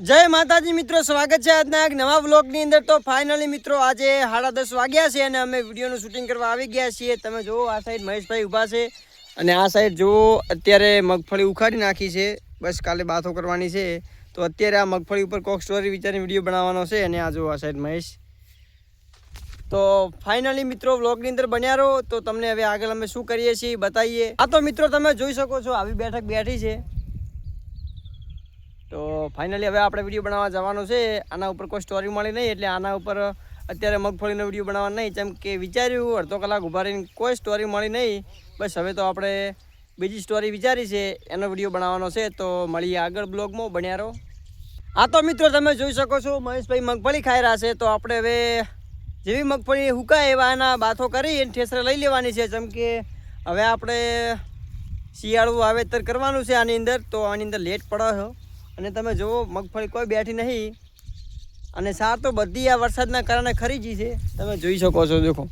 જય માતાજી મિત્રો, સ્વાગત છે આજના એક નવા વ્લોગની અંદર. તો ફાઇનલી મિત્રો, આજે સાડા દસ વાગ્યા છે અને અમે વિડીયોનું શૂટિંગ કરવા આવી ગયા છીએ. તમે જુઓ, આ સાઈડ મહેશભાઈ ઊભા છે અને આ સાઈડ જુઓ, અત્યારે મગફળી ઉખાડી નાખી છે. બસ કાલે બાથો કરવાની છે. તો અત્યારે આ મગફળી ઉપર કોક સ્ટોરી વિચારીને વીડિયો બનાવવાનો છે અને આ જુઓ, આ સાઈડ મહેશ. તો ફાઇનલી મિત્રો, વ્લોગની અંદર બન્યા રહો. તો તમને હવે આગળ અમે શું કરીએ છીએ બતાવીએ. આ તો મિત્રો, તમે જોઈ શકો છો, આવી બેઠક બેઠી છે. તો ફાઇનલી હવે આપણે વીડિયો બનાવવા જવાનો છે. આના ઉપર કોઈ સ્ટોરી મળી નહીં, એટલે આના ઉપર અત્યારે મગફળીનો વીડિયો બનાવવા નહીં. જેમ કે વિચાર્યું, અડધો કલાક ઊભા રહીને કોઈ સ્ટોરી મળી નહીં. બસ હવે તો આપણે બીજી સ્ટોરી વિચારી છે, એનો વીડિયો બનાવવાનો છે. તો મળીએ આગળ બ્લોગમાં બન્યા રહો. આ તો મિત્રો, તમે જોઈ શકો છો, મહેશભાઈ મગફળી ખાઈ રહ્યા છે. તો આપણે હવે જેવી મગફળી હુકાય એવા એના બાથો કરી એને ઠેસરે લઈ લેવાની છે. જેમ કે હવે આપણે શિયાળું વાવેતર કરવાનું છે આની અંદર. તો આની અંદર લેટ પડે છે. અને તમે જુઓ, મગફળી કોઈ બેઠી નહીં. અને સાર તો બધી આ વરસાદના કારણે ખરી ગઈ છે. તમે જોઈ શકો છો, દેખો.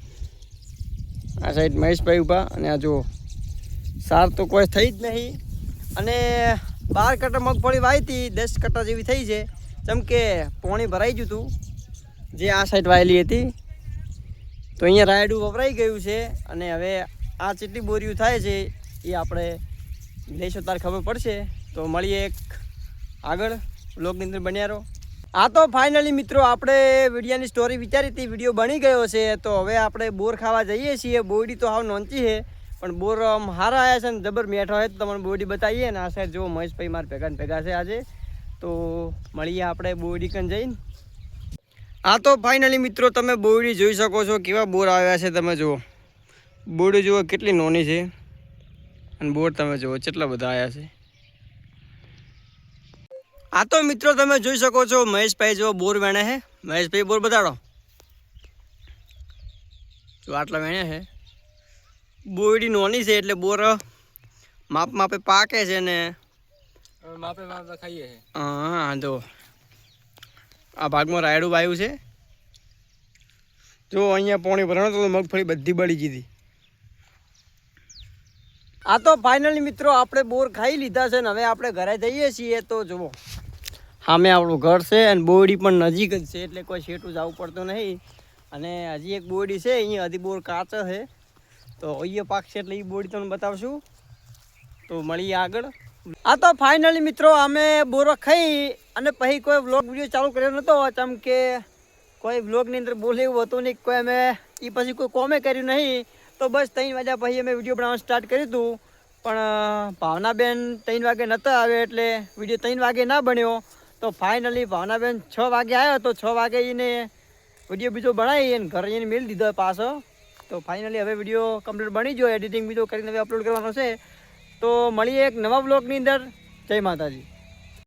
આ સાઈડ મહેશભાઈ ઊભા અને આ જુઓ. સાર તો કોઈ થઈ જ નહીં. અને બાર કટ્ટા મગફળી વાવી હતી દસ કટ્ટા જેવી થઈ છે. જેમ કે પોણી ભરાઈ ગયું હતું, જે આ સાઈડ વાયેલી હતી. તો અહીંયા રાયડું વપરાઈ ગયું છે અને હવે આ ચેટલી બોરીઓ થાય છે, એ આપણે લેશો, તાર ખબર પડશે. તો મળીએ એક આગળ બ્લોગની અંદર બન્યા રહો. આ તો ફાઇનલી મિત્રો આપણે વિડીયાની સ્ટોરી વિચારી હતી, વીડિયો બની ગયો છે, તો હવે આપણે બોર ખાવા જઈએ છીએ. બોરડી તો હાવ નોંચી છે, પણ બોર આમ હારા આવ્યા છે ને જબર મેઠો હોય તો તમને બોરડી બતાવીએ ને આ સાઈડ જો મહેશભાઈ મારા ભેગા ભેગા છે આજે. તો મળીએ આપણે બોરડી કન જઈને. આ તો ફાઇનલી મિત્રો તમે બોરડી જોઈ શકો છો કેવા બોર આવ્યા છે તમે જુઓ. બોરડી જુઓ કેટલી નોની છે. અને બોર તમે જુઓ, કેટલા બધા આવ્યા છે. આ તો મિત્રો તમે જોઈ શકો છો મહેશભાઈ જો બોર વેણે છે. મહેશભાઈ બોર બતાડો. જો આટલા વેણે છે. બોરડી નોની છે એટલે બોર માપ માપે પાકે છે ને. માપે માપે ખાઈએ હા જો. આ ભાગમાં રાયડું વાયું છે. જો અહીંયા પોણી ભરણો તો મગફળી બધી બળી ગઈ હતી. આ તો ફાઇનલી મિત્રો આપણે બોર ખાઈ લીધા છે ને હવે આપણે ઘરે જઈએ છીએ તો જુઓ. સામે આપણું ઘર છે અને બોરડી પણ નજીક જ છે, એટલે કોઈ શેઠું જવું પડતું નહીં. અને હજી એક બોરડી છે, અહીંયા હજી બોર કાચો છે. તો અહીંયા પાક છે એટલે એ બોરડી તમને બતાવશું. તો મળીએ આગળ. આ તો ફાઇનલી મિત્રો અમે બોરો ખાઈ અને પછી કોઈ વ્લોગ વીડિયો ચાલુ કર્યો નહોતો કેમ કે કોઈ વ્લોગની અંદર બોલે એવું હતું નહીં કોઈ અમે એ પછી કોઈ કોમે કર્યું નહીં. તો બસ ત્રણ વાગ્યા પછી અમે વીડિયો બનાવવાનું સ્ટાર્ટ કર્યું હતું. પણ ભાવનાબેન ત્રણ વાગે નહોતા આવે એટલે વીડિયો ત્રણ વાગે ના બન્યો. તો ફાઇનલી ભાવનાબેન છ વાગે આવ્યો તો છ વાગે એને વીડિયો બીજો બનાવી અને ઘરે એને મેળ દીધો પાછો. તો ફાઇનલી હવે વીડિયો કમ્પ્લીટ બની ગયો. એડિટિંગ બીજો કરીને હવે અપલોડ કરવાનો છે. તો મળીએ એક નવા બ્લોગની અંદર. જય માતાજી.